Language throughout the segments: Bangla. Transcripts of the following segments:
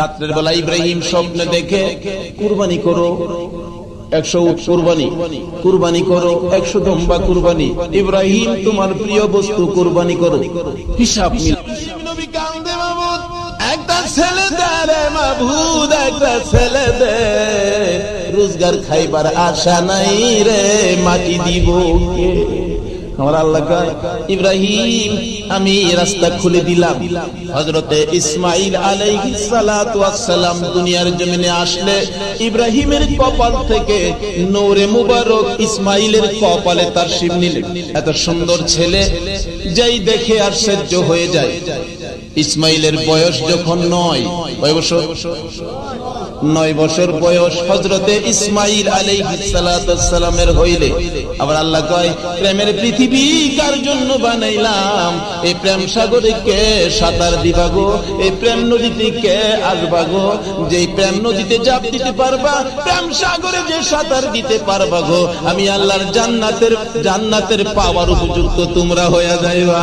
রাত্রের বেলা ইব্রাহিম স্বপ্নে দেখে, কুরবানি করো, একশো কুরবানি কুরবানি করো, একশো দম্বা কুরবানি। ইব্রাহিম, তোমার প্রিয় বস্তু, কুরবানি করো। হিসাব একটা ছেলে একটা ছেলে দে রোজগার খাইবার আশা নাই রে, মাটি দিব আমার আল্লাহ ইব্রাহিম, আমি রাস্তা খুলে দিলাম। হজরতে ইসমাইল আলাইহিস ওয়াসসালাম দুনিয়ার জমিনে আসলে ইব্রাহিমের কপাল থেকে নূরে মুবারক ইসমাইলের কপালে তার শিব নিলেন এত সুন্দর ছেলে, যেই দেখে আর সহ্য হয়ে যায়। ইসমাইলের বয়স যখন নয় কয় নয় বছর বয়স হজরতে ইসমাইল আলাইহিসসালামের হইলে। আবার আল্লাহ কয়, প্রেমের পৃথিবী কার জন্য বানাইলাম? এই প্রেম সাগরে কে সাঁতার দিবা গো? এই প্রেম নদীতে কে আসবা গো? যে প্রেম নদীতে জাপ দিতে পারবা, প্রেম সাগরে যে সাঁতার দিতে পারবা গো। আমি আল্লাহর জান্নাতের জান্নাতের পাওয়ার উপযুক্ত তোমরা হইয়া যাইবা।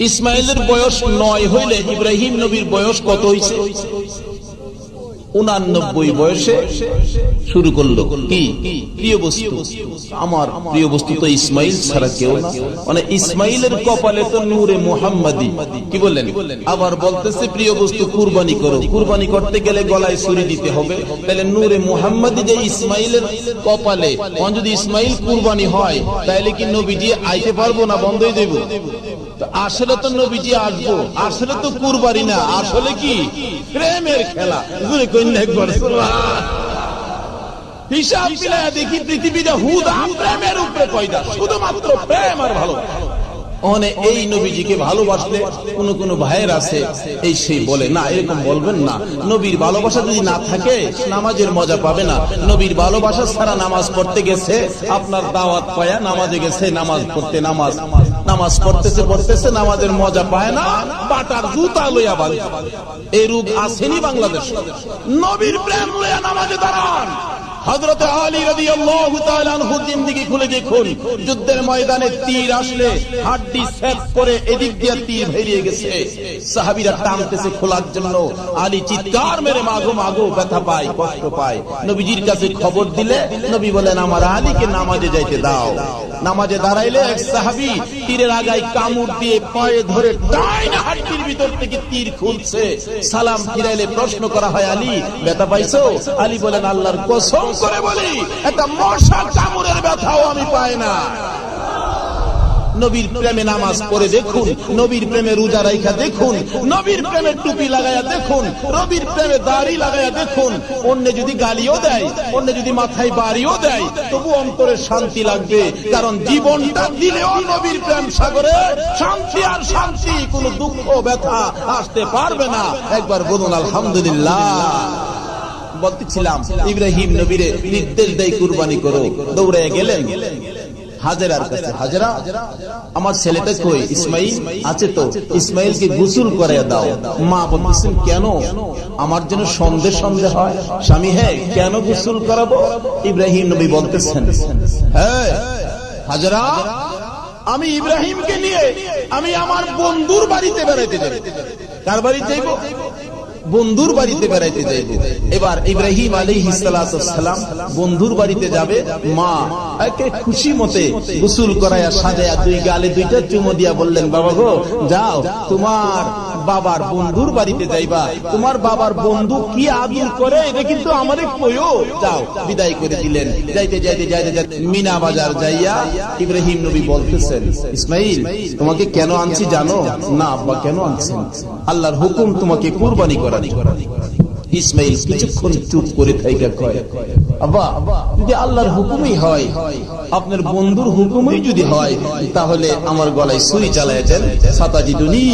ইসমাইলের বয়স নয় হইলে ইব্রাহিম নবীর বয়স কত হইছে? উনানব্বই বয়সে শুরু করল কি? প্রিয় বস্তু, আমার প্রিয় বস্তু তো ইসমাইল ছাড়া কেউ মানে ইসমাইলের কপালে তো নূরে মোহাম্মদী। কি বললেন? আবার বলতেছে, প্রিয় বস্তু, কুরবানি করো। কুরবানি করতে গেলে গলায় ছুরি দিতে হবে। তাহলে নূরে মোহাম্মদী যে ইসমাইলের কপালে তখন যদি ইসমাইল কুরবানি হয়, তাহলে কি নবীজি আইতে পারব না, বন্ধই দেব? আসলে তো নবীজি আসব, আসলে তো কুরবানি না, আসলে কি? প্রেমের খেলা। হিসাব মিলায় দেখি প্রেমের উপরে শুধুমাত্র প্রেম আর ভালো। এই নবীজিকে ভালোবাসলে কোন কোন ভাইয়ের আছে, এই সেই বলে, না, এরকম বলবেন না। নবীর ভালোবাসা যদি না থাকে, নামাজের মজা পাবে না। নবীর ভালোবাসা ছাড়া নামাজ পড়তে গেছে, আপনার দাওয়াত পায়া নামাজে গেছে, নামাজ পড়তে নামাজ। নামাজ পড়তেছে পড়তেছে, নামাজের মজা পায় না, বাটার জুতা লইয়া বাড়ি এই রূপ আসেনি বাংলাদেশ। নবীর প্রেম লইয়া নামাজে দাঁড়ান। আলী চিৎকার মেরে ব্যথা পায় নবীজির কাছে খবর দিলে নবী বলেন, আমার আলীকে নামাজে যাইতে দাও। নামাজে দাঁড়াইলে এক সাহাবী তীরের আগায় কামড় দিয়ে পায়ে ধরে ডাইনা হাড্ডির ভিতর থেকে তীর খুলছে। সালাম ফিরাইলে প্রশ্ন করা হয়, আলী, ব্যথা পাইছো? আলী বলেন, আল্লাহর কসম করে বলি এটা মশা কামড়ের ব্যথাও আমি পাই না। নবীর প্রেমে নামাজ পড়ে দেখুন, নবীর প্রেমে রোজা রাইখা দেখুন, নবীর প্রেমে টুপি লাগাইয়া দেখুন, নবীর প্রেমে দাড়ি লাগাইয়া দেখুন, অন্য যদি গালিও দেয়, অন্য যদি মাথায় বাড়িও দেয়, তবু অন্তরে শান্তি লাগবে, কারণ জীবনটা দিলেও নবীর প্রেম সাগরে শান্তি আর শান্তি, কোনো দুঃখ, ব্যথা আসতে পারবে না। একবার বলুন, আলহামদুলিল্লাহ। বলতেছিলাম, ইব্রাহিম নবীরে নির্দেশ দেয় কুরবানি করো দৌড়ে গেলেন। হাজেরার কাছে হাজেরা আমার ছেলেটা কই? ইসমাইল? আছে তো? ইসমাইলকে গোসল করে দাও। মা বলতেছেন কেন? আমার জন্য সন্দেহ সন্দেহ হয়। স্বামী হ্যাঁ কেন গোসল করাবো? ইব্রাহিম নবী বলতেছেন হ্যাঁ হাজেরা আমি ইব্রাহিমকে নিয়ে আমি আমার বন্ধুর বাড়িতে বেড়াইতে যাই। কার বাড়িতে যাইব? বন্ধুর বাড়িতে বেড়াইতে যাইব। এবার ইব্রাহিম আলী সালাম বন্ধুর বাড়িতে যাবে। মা একে খুশি মতে গোসল করাইয়া সাজায়া দুই গালে দুইটা চুমো দিয়া বললেন, বাবা গো, যাও, তোমার বাবার বন্ধুর বাড়িতে যাইবা। তোমার বাবার বন্ধু কি আদর করে? এটা কিন্তু আমারে কইও। যাও, বিদায় করে দিলেন। যাইতে যাইতে যাইতে মিনা বাজার যাইয়া ইব্রাহিম নবী বলতেছেন, ইসমাইল, তোমাকে কেন আনছি জানো? না, আব্বা, কেন আনছেন? আল্লাহর হুকুম তোমাকে কুরবানি করানি আপনার বন্ধুর হুকুমই যদি হয়, তাহলে আমার গলায় সুই চালায় সাতাজি দুনি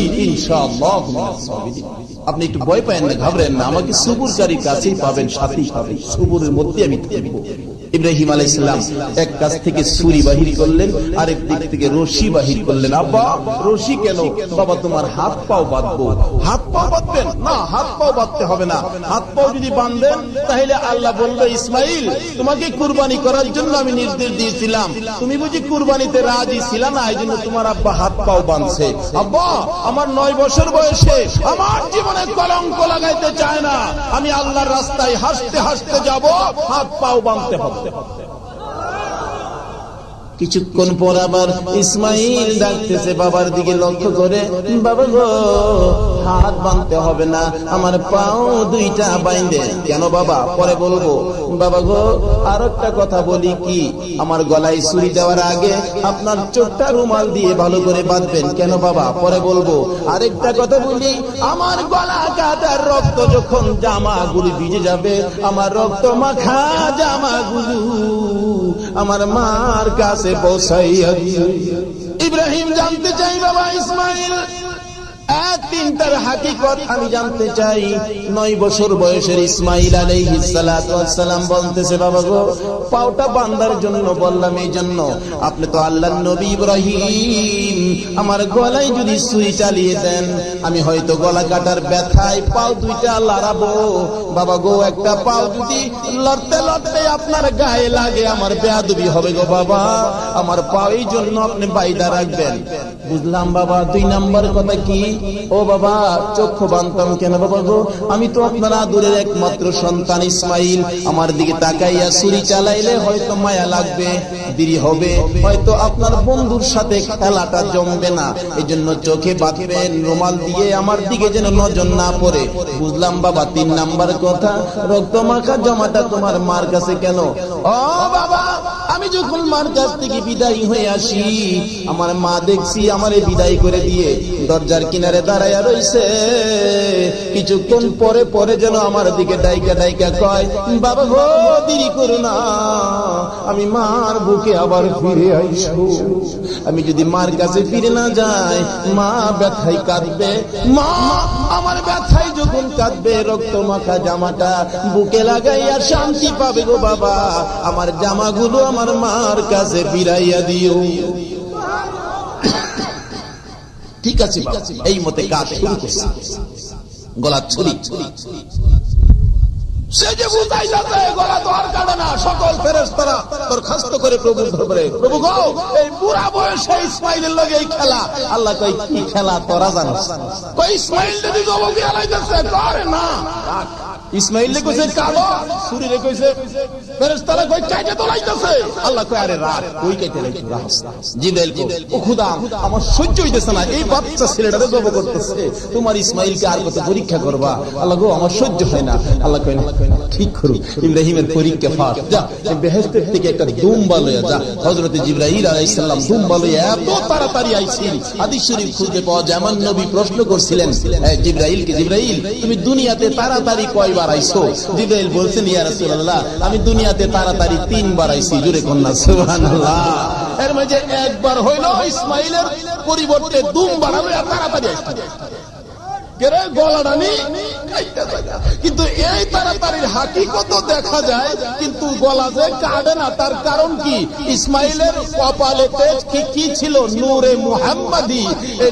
আপনি একটু ভয় পায়েন না, ঘাবড়েন না, আমাকে সুবুরকারী কাছেই পাবেন, সাথেই পাবেন। সুবুরের মধ্যে আমি থাকব। ইব্রাহিম আলাই ইসলাম এক কাছ থেকে ছুরি বাহির করলেন, আরেক দিক থেকে রশি বাহির করলেন। আব্বা, রশি কেন? বাবা, তোমার হাত পাও বাঁধবো। হাত পাও বাঁধবেন? না, হাত পাও বাঁধতে হবে না। হাত পাও যদি বাঁধেন তাহলে আল্লাহ বলবে, ইসমাইল, তোমাকে কুরবানি করার জন্য আমি নির্দেশ দিয়েছিলাম। তুমি বুঝি কুরবানিতে রাজি ছিল না? এই জন্য তোমার আব্বা হাত পাও বাঁধছে আব্বা, আমার নয় বছর বয়সে আমার জীবনে কলঙ্ক লাগাইতে চায় না। আমি আল্লাহর রাস্তায় হাসতে হাসতে যাব, হাত পাও বাঁধতে হবে। কিছুক্ষণ পর আবার ইসমাইল ডাকতেছে বাবার দিকে লক্ষ্য করে, বাবা গো, হাত বাঁধতে হবে না, আমার পাও দুইটা বাইন্দে। কেন বাবা? পরে বলব। বাবা গো আর একটা কথা বলি কি, আমার গলায় ছুরি দেওয়ার আগে আপনার চোখটা রুমাল দিয়ে ভালো করে বাঁধবেন। কেন বাবা? পরে বলব। আরেকটা কথা বলি, আমার গলা কাটার রক্ত যখন জামাগুলি ভিজে যাবে, আমার রক্ত মাখা জামাগুলো আমার মার কাছে পৌঁছাইয়া ইব্রাহিম জানতে চাই বাবা ইসমাইল। আমি জানতে চাই। নয় বছর বয়সের পাওটা বান্দার জন্য বললাম এই জন্য। আপনি তো আল্লাহর নবী ইব্রাহিম। আমার গলায় যদি সুই চালিয়ে দেন, আমি হয়তো গলা কাটার ব্যথায় পাও দুইটা লড়াবো। বাবা গো, একটা পাও যদি লড়তে লড়তে আপনার গায়ে লাগে, আমার বেয়াদবি হবে গো বাবা। আমার পাও এই জন্য আপনি বাইদা রাখবেন। বুঝলাম বাবা, দুই নাম্বার কথা কি? ও বাবা, চক্ষু বানতাম কেন বাবা গো? আমি তো আপনার আদুরের একমাত্র সন্তান ইসমাইল। আমার দিকে তাকাইয়া ছুরি চালাইলে হয়তো মায়া লাগবে, দেরি হবে। হয়তো আপনার বন্ধুর সাথে খেলাটা জমবে না। এই জন্য চোখে বাঁধবেন রুমাল দিয়ে আমার দিকে যেন নজর না পড়ে। বুঝলাম বাবা, তিন নাম্বার কথা। রক্ত মাখা জমাটা তোমার মার কাছে কেন? ও বাবা, আমি যখন মার কাছ থেকে বিদায় হয়ে আসি, আমার মা দেখছি আমারে বিদায় করে দিয়ে দরজার কিনারে দাঁড়াইয়া রইছে। কিছুক্ষণ পরে পরে যেন আমার দিকে ডাইকা ডাইকা কয়, বাবা গো, দেরি করো না। আমি মার বুকে আবার ফিরে আইসো। আমি যদি মার কাছে ফিরে না যাই, মা ব্যথায় কাঁদবে। মা, আমার ব্যথায় যখন কাঁদবে, রক্ত মাখা জামাটা বুকে লাগাইয়া শান্তি পাবে গো বাবা। আমার জামাগুলো আমার মার কাছে ফিরাইয়া দিও। ঠিক আছে এই মতে করছে গলা ছুরি। সে যে গলা তো আর না, সকল দরখাস্ত করে গো লগে এই খেলা। আল্লাহ কই কি খেলা তোরা জানো কই ইসমাইল যদি জবাব দিয়ে লাইতেছে করে না। ইসমাইল কইছে, কালো। সুরি রে কইছে, ফেরেশতারা কই কাইতে তো লাইতেছে আল্লাহ কই আরে রাত কই ও খোদা, আমার সহ্য হইতেছে না, এই বাচ্চা ছেলেটারে জব করতেছে, তোমার আর কত পরীক্ষা করবা? আল্লাহ গো, আমার সহ্য হয় না। আল্লাহ কই ঠিক করু, ইব্রাহিমের পরীক্ষা ফাস, যা বেহেশতের থেকে একটা দুম্বা লইয়া যা। হযরত জিবরাইল আলাইহিস সালাম দুম্বা এত তাড়াতাড়ি আইছিল, হাদিস শরীফ খুঁজে পাওয়া যায় আমার নবী প্রশ্ন করছিলেন এই জিবরাইল, তুমি দুনিয়াতে তাড়াতাড়ি কয়বার আইছো জিবরাইল বলছেন, ইয়া রাসূলুল্লাহ, আমি দুনিয়াতে তাড়াতাড়ি তিনবার আইছি জুরে কন্যা, সুবহানাল্লাহ। এর একবার পরিবর্তে তাড়াতাড়ি। কিন্তু এই তাড়াতাড়ির দেখা যায়, কিন্তু গলা যে কাটে না, তার কারণ কি? ইসমাইলের কপালেতে কি ছিল? নূরে মুহাম্মাদি।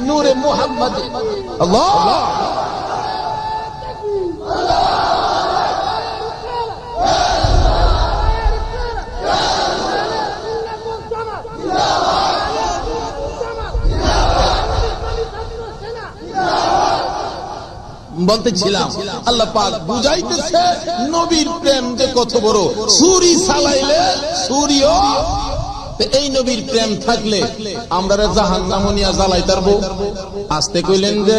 নূরে মুহাম্মাদি। বলতেছিলাম আল্লাহ পাক বুঝাইতেছে, নবীর প্রেম যে কত বড়। সুরি সালাইলে সুরিও এই নবীর প্রেম থাকলে আমরা জাহান নামনিয়া জ্বালাই তারবো আসতে কইলেন যে